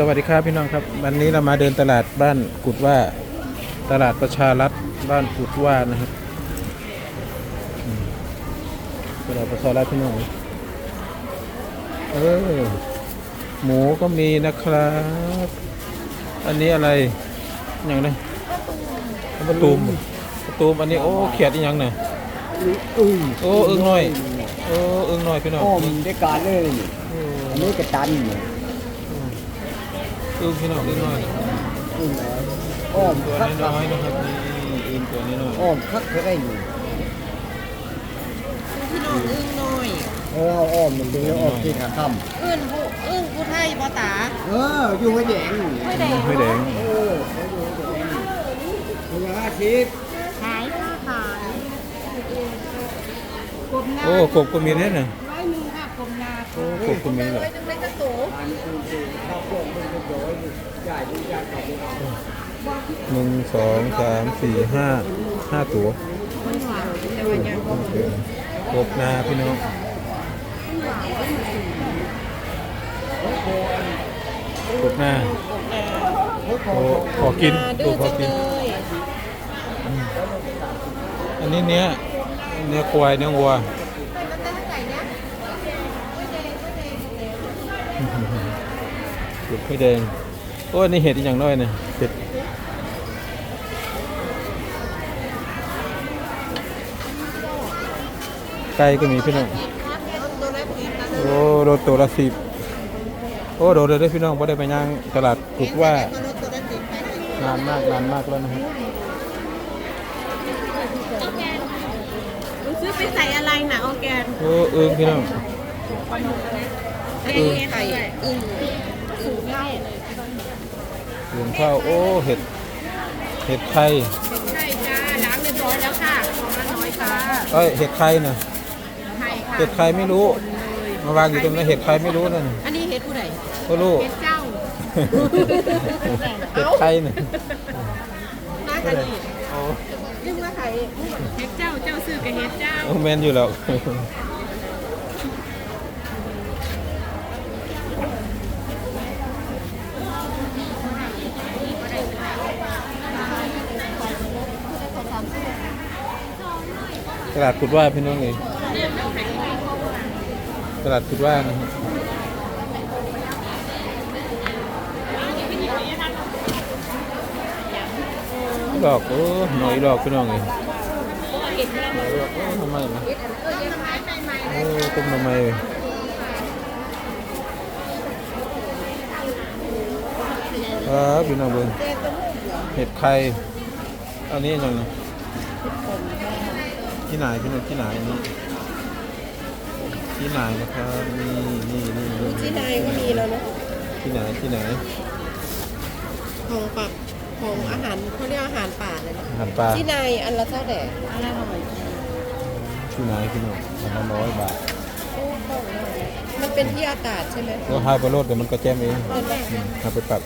สวัสดีครับพี่น้องครับ วันนี้เรามาเดินตลาดบ้านกุดว่าตลาดประชารัฐบ้านกุดว่านะครับอืมตลาดประชารัฐพี่น้องเออหมูก็มีนะครับ อันนี้อะไรอย่างไรประตูมประตูมอันนี้โอ้เขียดอีกอย่างเนี่ยอึ้งโอ้อึ้งน้อยโอ้อึ้งน้อยพี่น้องอ้อมได้การเลยนี่โอ้อันนี้กระตันนี่ อึ้งพี่น้องอึ้งน้อยอึ้งน้อยอ้อมตัวคักน้อยๆนะครับนี่อึ้งตัวน้อยๆอ้อมคักก็ได้อยู่พี่น้องอึ้งหน่อยเออเอาอ้อมมันเป็นอ้อมที่ขาค่อึ้งผู้อึ้งผู้ไทยบ่ตาำเอออยู่หัวแดงไม่ได้ห้วยแดงเออเขาอยู่หัวแดงคุณห้าสิบขายค่าขายกบนาโอ้กบก็มีเนี่ยนะร้อยหนึ่งค่ะกบนาโอ้กบก็มีเหรอ ไว้จัง หนึ่งสองสามสี่ห้าห้าตัวคนหวานแต่ว่ายังบ่กนาพี่น้องกบนาโอ้ขอกินตัวขอกิน อันนี้เนี้ยเนื้อควายเนื้อวัวกบไม่แดง โอ้อันนี่เห็ดอีกอย่างน้อยเนี่ยเห็ดไก่ก็มีพี่น้องตัวละสิบนะโอ้โดนตัวละสิบโอ้โดนเลยได้อพี่น้องไ่ได้ไปย่างตลาดกุดว่าตัวละตัวละสิบไปนานมากนานมากแล้วนะครับคุณซื้อไปใส่อะไรน่ะออร์แกนโอ้เอิงพี่น้องอันนี้ไข่อึ้งสูงง่าย เอิงข้าวโอ้เห็ดเห็ดไข่ใช่จ้าล้างเรียบร้อยแล้วค่ะของละน้อยค่ะเอ้ยเห็ดไข่นะไข่ค่ะเห็ดไข่ไม่รู้ มาวางอยู่ตรงนั้นเห็ดไข่ไม่รู้นั่นอันนี้เห็ดผู้ใดก็รู้เห็ดเจ้าเห็ดไข่น่ะน่ากันดีโอ้ยิ่งว่าไข่เห็ดเจ้าเจ้าซื้อกับเห็ดเจ้าโอ้แมนอยู่แล้ว ต ลาดกุดว่าพี่น้องเองตลาดกุดว่านะครับดอกโอ้หน่อยดอกพี่น้องเองหน่อยดอกโอ้ทำไมนะโอ้ต้มทำไมเลยครับพี่น้องเบิ้งเห็ดไข่อันนี้ยังไง ที่ไหนพี่น้องที่ไหนอันนี่ที่ไหนนะครับนี่นี่นี่นี่ที่นายก็มีแล้วเนาะที่ไหนที่ไหนของปักของอาหารเขาเรียกอาหารป่าเลยนะอาหารปลาที่นายอันละเท่าแดดอันละหน่อยที่ไหนพี่น้องอันละร้อยบาทมันเป็นที่อากาศใช่ไหมแล้วให้ไปโลดเดี๋ยวมันก็แจ้มเองอืมเอาไปปรับ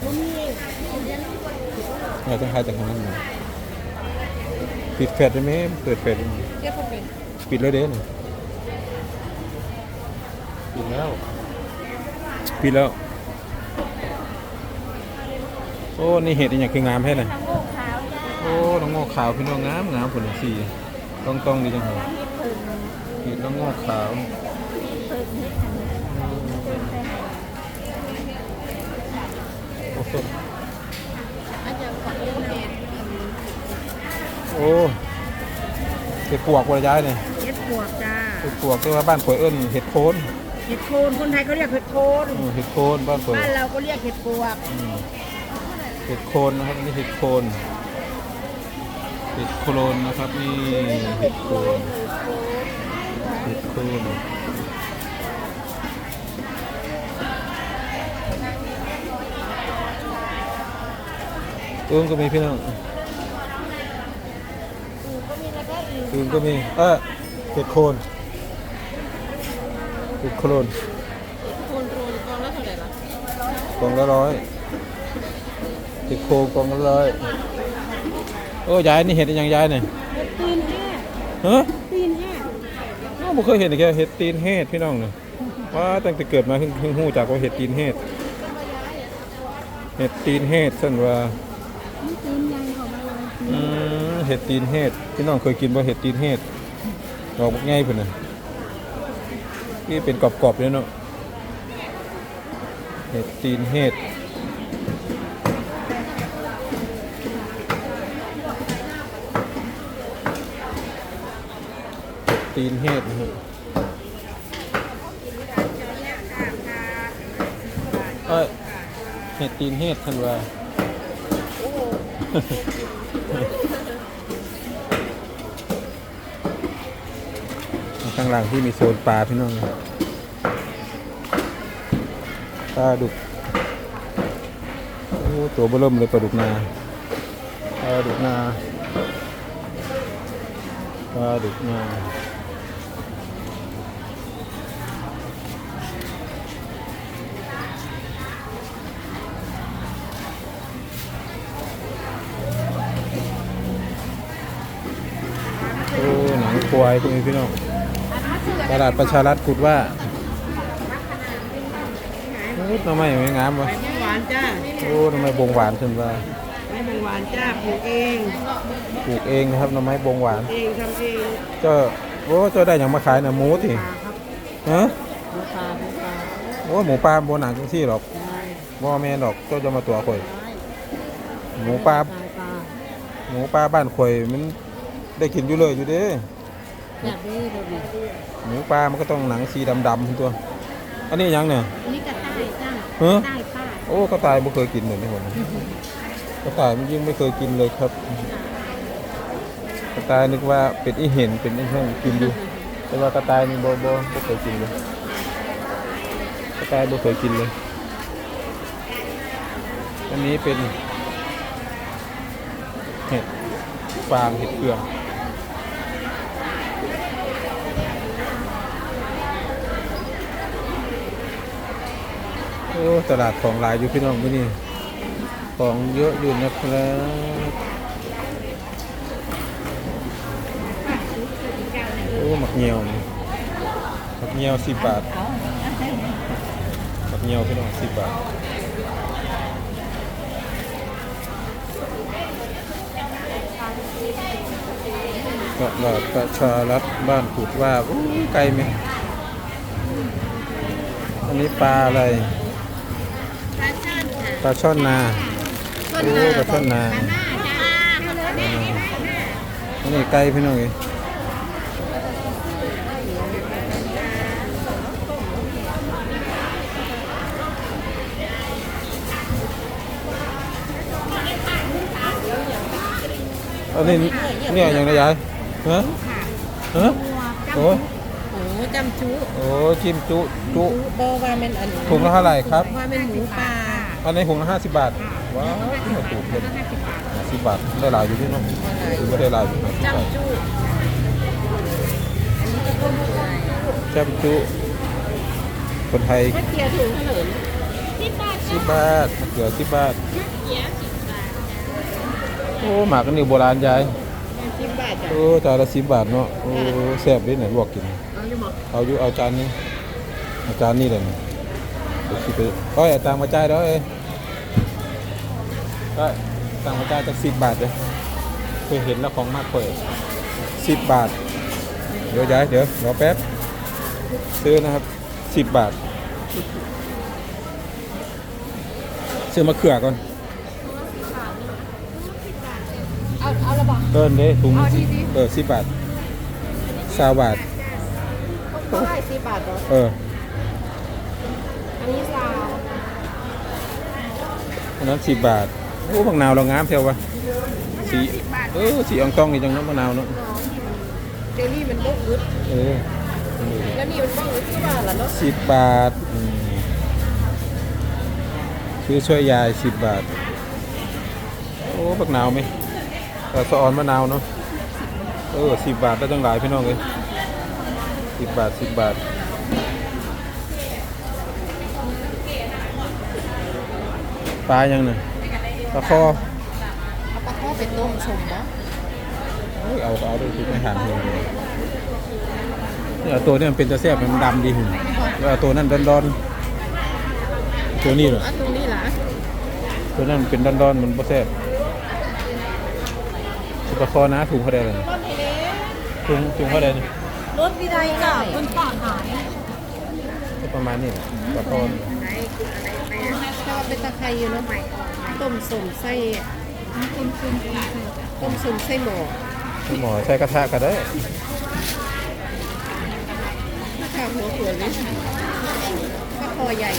เนี่ยต้องให้แต่ของนั้นมาปิดแฟลชได้ไหมเปิดแฟลชได้ไหม เทียบกับเป็นปิดแล้วเด้นปิดแล้ว ปิดแล้ว โอ้ นี่เห็ดอหย่างคืองามแค่ไหนโอ้น้องงอกขาวพี่น้องงามงามผลสีต้องต้องดีจังเลยเห็ดน้องงอกขาวโอ้โหอันยังของเรื่องเห็ด โอ้ เห็ดปวกวรย้ายเนี่ยเห็ดปวกจ้าเห็ดปวกที่ว่าบ้านข่อยเอิ้นเห็ดโคนเห็ดโคนคนไทยเขาเรียกเห็ดโคนเออเห็ดโคนบ้านข่อยบ้านเราก็เรียกเห็ดปวกอืมเห็ดโคนนะครับอันนี่เห็ดโคนเห็ดโคนนะครับนี่เห็ดโคนเห็ดโคนอึ้งก็มีพี่น้อง อึ้งก็มี เออเห็ดโคนเห็ดโคนโคนโคนกองละเท่าไหร่ล่ะกล่องละร้อยเห็ดโคนกล่องละร้อยโอ้ยายนี่เห็ดอีหยังยายเนี่ยตีนแห้ฮะตีนแห้อ้าวผมเคยเห็นแค่เห็ดตีนเห็ดพี่น้องเนี่ยว่าตั้งแต่เกิดมาเพิ่งเพิ่งหู้จากว่าเห็ดตีนเห็ดเห็ดตีนเห็ดสั่นว่า นี่ตีนใหญ่ของมันเลยอืม เห็ดตีนเห็ดพี่น้องเคยกินบ่เห็ดตีนเห็ดดอกง่ายเพิ่นนะนี่เป็นกรอบๆเลยเนาะเห็ดตีนเห็ดตีนเห็ดนะครับเอ้ยเห็ดตีนเห็ดท่านว่า ข้างหลังที่มีโซนปลาพี่น้องปลาดุกโอ้ตัวเบิ่มเลยปลาดุกนาปลาดุกนาปลาดุกนาโอ้หนังควายพวกนี้พี่น้อง ตลาดประชารัฐกุดว่าโอ้ทำไมไม่งามวะไม่หวานจ้าโอ้ทำไมบงหวานขึ้นว่าไม่เป็นหวานจ้าปลูกเองปลูกเองนะครับทำไมบงหวาน เองทำเองเจ้าโอ้เจ้าได้อย่างมาขายนะหมูติปลาครับฮะหมูปลาหมูปลาโอ้หมูปลาบนหนังจังซี่หรอกได้บ่แม่นดอกเจ้าจะมาตัวข่อย หมูปลา ปลาปลาหมูปลาบ้านข่อยมันได้กินอยู่เลยอยู่เด้ อยากได้เราดิหมูปลา มันก็ต้องหนังสีดำๆตัว อันนี้หยังเนี่ยนี่กระต่ายจ้าฮะได้ป้าโอ้กระต่ายไม่เคยกินเลยนี่ผมกระต่ายมันยิ่งไม่เคยกินเลยครับ กระต่ายนึกว่าเป็นอีเห็นเป็นอีแห้งกินอยู่ แต่ว่ากระต่ายนี่บ่บ่บ่เคยกินเลย กระต่ายบ่เคยกินเลย อันนี้เป็นเห็ดฟางเห็ดเครื่อง อ้ตลาดของหลายอยู่พี่น้องที่นี่ของเยอะอยู่นะครับโอ้หมักเงียวนี่หมักเงียวสิบบาทหมักเงียวพี่น้องสิบบาทตลาดประชารัฐบ้านขุดว่าอู้ไกลไหมอันนี้ปลาอะไร ปลาช่อนค่ะปลาช่อนนาโอ้ปลาช่อนนาปลาหน้าจ้าอันนี้ไก่พี่น้องเอ้ยอันนี้เนี่ยอย่างไรยายฮะฮะโอ้โอ้จำจุโอ้จิ้มจุจุโบว่าเป็นอันถุงละเท่าไหร่ครับว่าเป็นหมูปลา อันนี้ถุงละห้าสิบบาท ว้าวถูกเลยห้าสิบบาทได้หลายอยู่พี่น้องถือว่าได้หลายอยู่ห้าสิบบาทจำจุแจ่มจุคนไทยถ้าเกียร์ถุงเท่าไหร่สิบบาทสิบบาทมะเขือสิบบาทเกียร์สิบบาทโอ้หมากกันนี่โบราณยายสิบบาทจ้ะโอ้จานละสิบบาทเนาะโอ้แซ่บด้วยไหนลวกกิน เอาอยู่หมดเอาอยู่เอาจานนี้เอาจานนี้เลยนะเดี๋ยวคิดไปเอ้ยเอาตังค์มาจ่ายเด้อเอ้ย ก็ตังค์มาจ่ายจากสิบบาทเลยเคยเห็นแล้วของมากเคยสิบบาท เดี๋ยวยายเดี๋ยวรอแป๊บ ซื้อนะครับสิบบาท ซื้อมะเขือก่อน เอาเอาละบอกเดินเด้ถุงเอาที่ดิเออสิบบาทสาบาท เท่าไหร่สิบบาทเหรอเอออันนี้ซาวอันนั้นสิบบาท โอ้ผักนาวเรางามเท่าวะสีเออสีอองตองนี่จังเน้ำมะนาวเนาะเดี๋ยวนี้มันบกอึดเออแล้วนี่มันบกอึดที่บ้านละเนาะสิบบาทอืมซื้อช่วยยายสิบบาท โอ้ผักนาวไหมแต่สะออนมะนาวเนาะเออสิบบาทได้จังหลายพี่น้องเลยสิบบาทสิบบาทปลายังน่ะ ปลาคอเอาปลาข้อเป็นต้มชมเนาะเอ้ยเอาก็เอาด้วยทุกไม่หันเลยเนี่ยตัวเนี้มันเป็นตะแซ่บมันดำดีหุ่นแล้วเอาตัวนั้นดอนๆตัวนี้เหรออะตรงนี้ล่ะตัวนั้นมันเป็นดอนๆมันบ่แซ่บสุปลาคอนะถุงเท่าใดเลยถุงถุงเท่าใดนี่รถวิไลจ้ะคนปอดหายก็ประมาณนี้แหละปลาคอนี่แต่ว่าเป็นตะไคร้อยู่เนาะ ต้มสุ่มไส้ต้มสุ่มต้มสุ่มไส้หมอหมอใช้กระทะก็ได้ข้าวหัวหัวเลยข้าวคอใหญ่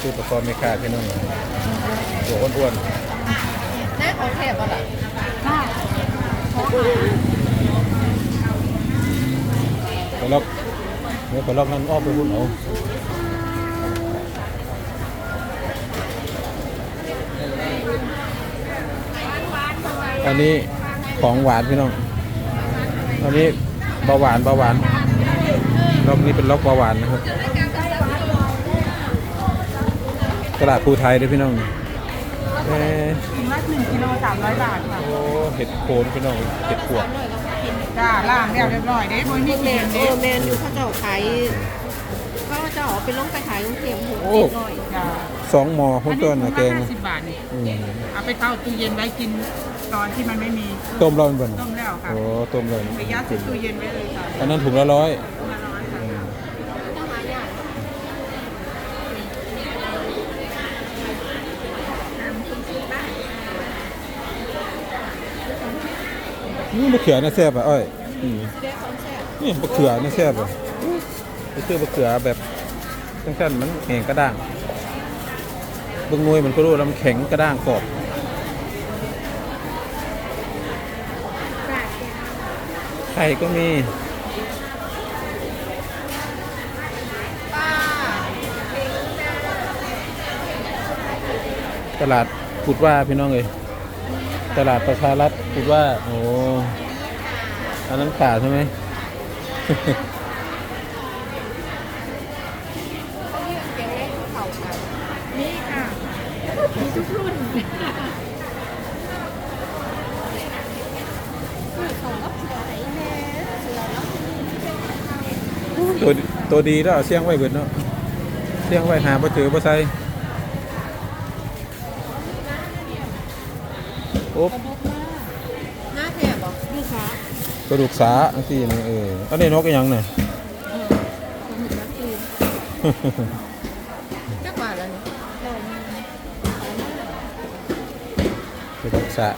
คือปลาคอบไม่ขาดพี่น้องตัวอ้วนๆน่าเอาแทบอะล่ะๆปลาล็อกเนื้อปลาล็อกนั้นอ้อมไปหุ่นเอา อันนี้ของหวานพี่น้องอันนี้เบาหวานเบาหวานล็อกนี้เป็นล็อกเบาหวานนะครับ ตลาดภูไทยด้วยพี่น้องเอ๊ะถุงละหนึ่งกิโลสามร้อยบาทค่ะโอ้เห็ดโคนพี่น้องเห็ดปวกจ้าล่างแล้วเรียบร้อยเด้บนมีแมเกลียนนเอเด้อแมนอยู่เขาจะเอาขายเขาจะเอาไปลงไปขายกรุงเทพหัวโอ้นิดหน่อยจ้าสองหมอหุ้นต้นนะแกงห้าสิบบาทนี่อืมเอาไปเข้าตู้เย็นไว้กิน ตอนที่มันไม่มีต้มร้อนบ่นต้มแล้วค่ะโอ้ต้มเลยไปยัดใส่ตู้เย็นไว้เลยค่ะอันนั้นถุงละร้อยถุงละร้อยค่ะนี่มะเขือน่าแซ่บอะอ้อยอืมนี่มะเขือน่าแซ่บอะไปซื้อมะเขือแบบสั้นๆมันแข็งกระด้างเบิ่งหน่วยมันก็รู้แล้วมันแข็งกระด้างกรอบ ไข่ก็มีตลาดพูดว่าพี่น้องเลยตลาดประชารัฐพูดว่า โอ้อันนั้นขาใช่ไหม นี่ค่ะ ตัวตัวดีแล้วเอาเสี่ยงไว้เบิดเนาะเสี่ยงไว้หาบ่เจอบ่ใส่โอ๊บหน้าแทบบอกลูกค้ากระดูกสาอันที่นี่เอออันนี้นกอีหยังเนี่ยจักบาทแล้วนี่กระดูกสะ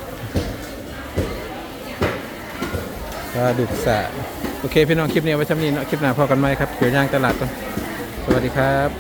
กระดูกสะ โอเคพี่น้องคลิปนี้ไว้ทำนี้เนาะคลิปหน้าพอกันไหมครับเกี่ยวย่างตลาดก่อนสวัสดีครับ